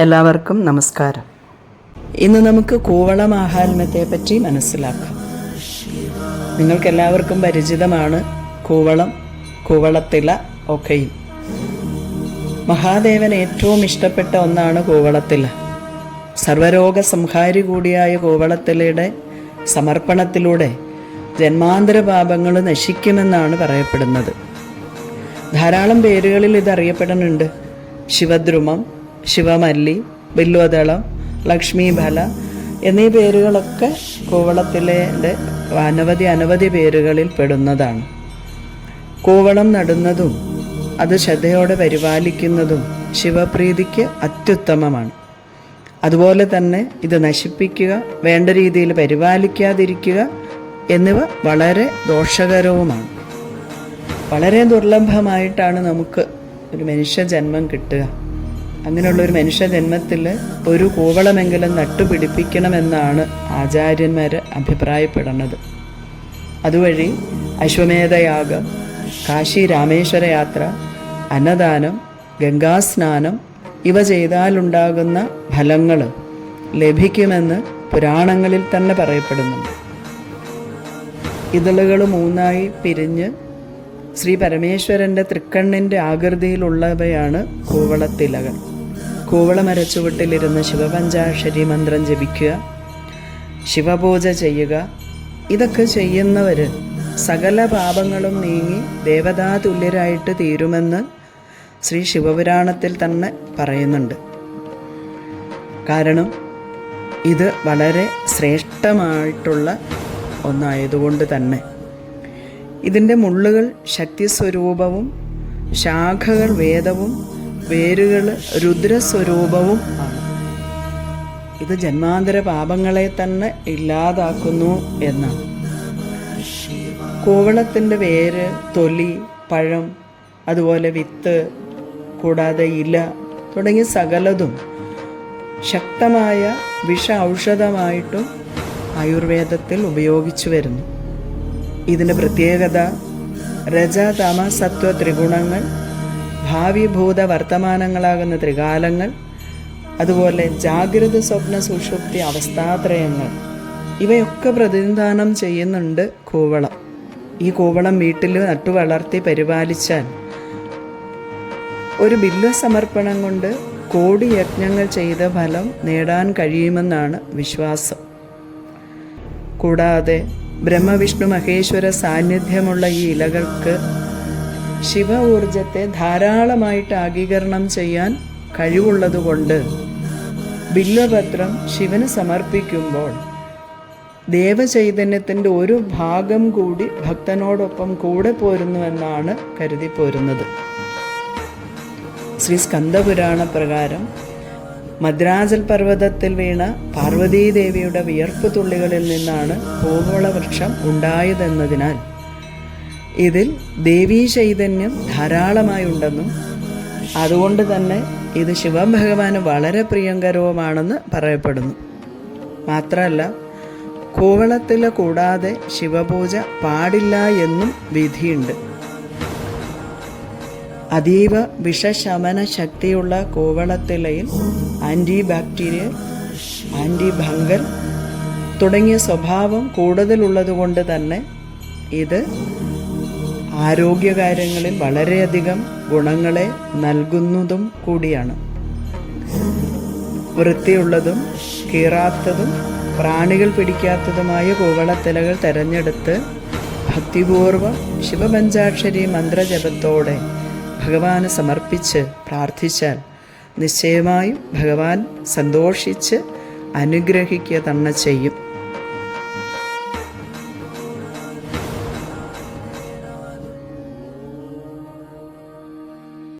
എല്ലാവർക്കും നമസ്കാരം. ഇന്ന് നമുക്ക് കൂവള മാഹാത്മ്യത്തെ പറ്റി മനസ്സിലാക്കാം. നിങ്ങൾക്കെല്ലാവർക്കും പരിചിതമാണ് കൂവളം കൂവളത്തില ഒക്കെയും. മഹാദേവൻ ഏറ്റവും ഇഷ്ടപ്പെട്ട ഒന്നാണ് കൂവളത്തില. സർവരോഗ സംഹാരി കൂടിയായ കൂവളത്തിലയുടെ സമർപ്പണത്തിലൂടെ ജന്മാന്തര പാപങ്ങൾ നശിക്കുമെന്നാണ് പറയപ്പെടുന്നത്. ധാരാളം പേരുകളിൽ ഇത് അറിയപ്പെടുന്നുണ്ട് ശിവദ്രുമം ശിവമല്ലി ബില്ലുവതളം ലക്ഷ്മി ഫല എന്നീ പേരുകളൊക്കെ കൂവളത്തിലെ അനവധി അനവധി പേരുകളിൽ പെടുന്നതാണ്. കൂവളം നടുന്നതും അത് ശ്രദ്ധയോടെ പരിപാലിക്കുന്നതും ശിവപ്രീതിക്ക് അത്യുത്തമമാണ്. അതുപോലെ തന്നെ ഇത് നശിപ്പിക്കുക വേണ്ട രീതിയിൽ പരിപാലിക്കാതിരിക്കുക എന്നിവ വളരെ ദോഷകരവുമാണ്. വളരെ ദുർലഭമായിട്ടാണ് നമുക്ക് ഒരു മനുഷ്യ ജന്മം കിട്ടുക. അങ്ങനെയുള്ള ഒരു മനുഷ്യ ജന്മത്തിൽ ഒരു കൂവളമെങ്കിലും നട്ടുപിടിപ്പിക്കണമെന്നാണ് ആചാര്യന്മാർ അഭിപ്രായപ്പെടുന്നത്. അതുവഴി അശ്വമേധയാഗം കാശി രാമേശ്വര യാത്ര അന്നദാനം ഗംഗാസ്നാനം ഇവ ചെയ്താലുണ്ടാകുന്ന ഫലങ്ങൾ ലഭിക്കുമെന്ന് പുരാണങ്ങളിൽ തന്നെ പറയപ്പെടുന്നുണ്ട്. ഇതളുകൾ മൂന്നായി പിരിഞ്ഞ് ശ്രീ പരമേശ്വരന്റെ തൃക്കണ്ണിന്റെ ആകൃതിയിലുള്ളവയാണ് കൂവളത്തിലകൾ കൂവളമരച്ചുവട്ടിലിരുന്ന് ശിവപഞ്ചാക്ഷരി മന്ത്രം ജപിക്കുക. ശിവപൂജ ചെയ്യുക. ഇതൊക്കെ ചെയ്യുന്നവർ സകല പാപങ്ങളും നീങ്ങി ദേവതാതുല്യരായിട്ട് തീരുമെന്ന് ശ്രീ ശിവപുരാണത്തിൽ തന്നെ പറയുന്നുണ്ട്. കാരണം ഇത് വളരെ ശ്രേഷ്ഠമായിട്ടുള്ള ഒന്നായതുകൊണ്ട് തന്നെ. ഇതിന്റെ മുള്ളുകൾ ശക്തിസ്വരൂപവും ശാഖകൾ വേദവും വേരുകൾ രുദ്രസ്വരൂപവും ആണ്. ഇത് ജന്മാന്തര പാപങ്ങളെ തന്നെ ഇല്ലാതാക്കുന്നു എന്നാണ്. കൂവളത്തിന്റെ വേര് തൊലി പഴം അതുപോലെ വിത്ത് കൂടാതെ ഇല തുടങ്ങി സകലതും ശക്തമായ വിഷ ഔഷധമായിട്ടും ആയുർവേദത്തിൽ ഉപയോഗിച്ചു വരുന്നു. ഇതിന്റെ പ്രത്യേകത രജ തമ സത്വ ത്രിഗുണങ്ങൾ ഭാവി ഭൂത വർത്തമാനങ്ങളാകുന്ന ത്രികാലങ്ങൾ അതുപോലെ ജാഗ്രത സ്വപ്ന സുഷുപ്തി അവസ്ഥാത്രയങ്ങൾ ഇവയൊക്കെ പ്രതിനിധാനം ചെയ്യുന്നുണ്ട് കൂവളം. ഈ കൂവളം വീട്ടിൽ നട്ടു വളർത്തി പരിപാലിച്ചാൽ ഒരു ബില്വ സമർപ്പണം കൊണ്ട് കോടി യജ്ഞങ്ങൾ ചെയ്ത ഫലം നേടാൻ കഴിയുമെന്നാണ് വിശ്വാസം. കൂടാതെ ബ്രഹ്മവിഷ്ണു മഹേശ്വര സാന്നിധ്യമുള്ള ഈ ഇലകൾക്ക് ശിവ ഊർജത്തെ ധാരാളമായിട്ട് ആഗീകരണം ചെയ്യാൻ കഴിവുള്ളതുകൊണ്ട് ബില്വപത്രം ശിവന് സമർപ്പിക്കുമ്പോൾ ദേവചൈതന്യത്തിന്റെ ഒരു ഭാഗം കൂടി ഭക്തനോടൊപ്പം കൂടെ പോരുന്നുവെന്നാണ് കരുതി പോരുന്നത്. ശ്രീ സ്കന്ദപുരാണ പ്രകാരം മദ്രാജൽ പർവതത്തിൽ വീണ പാർവതീദേവിയുടെ വിയർപ്പ് തുള്ളികളിൽ നിന്നാണ് പൂവള വൃക്ഷം ഉണ്ടായതെന്നതിനാൽ ഇതിൽ ദേവീ ചൈതന്യം ധാരാളമായി ഉണ്ടെന്നും അതുകൊണ്ട് തന്നെ ഇത് ശിവഭഗവാന് വളരെ പ്രിയങ്കരവുമാണെന്ന് പറയപ്പെടുന്നു. മാത്രമല്ല കൂവളത്തിൽ കൂടാതെ ശിവപൂജ പാടില്ല എന്നും വിധിയുണ്ട്. അതീവ വിഷശമന ശക്തിയുള്ള കൂവളത്തിലയിൽ ആന്റി ബാക്ടീരിയ ആന്റി ഭംഗൽ തുടങ്ങിയ സ്വഭാവം കൂടുതലുള്ളതുകൊണ്ട് തന്നെ ഇത് ആരോഗ്യകാര്യങ്ങളിൽ വളരെയധികം ഗുണങ്ങളെ നൽകുന്നതും കൂടിയാണ്. വൃത്തിയുള്ളതും കീറാത്തതും പ്രാണികൾ പിടിക്കാത്തതുമായ കൂവളത്തിലകൾ തിരഞ്ഞെടുത്ത് ഭക്തിപൂർവം ശിവപഞ്ചാക്ഷരി മന്ത്രജപത്തോടെ ഭഗവാന് സമർപ്പിച്ച് പ്രാർത്ഥിച്ചാൽ നിശ്ചയമായും ഭഗവാൻ സന്തോഷിച്ച് അനുഗ്രഹിക്കുക തന്നെ ചെയ്യും.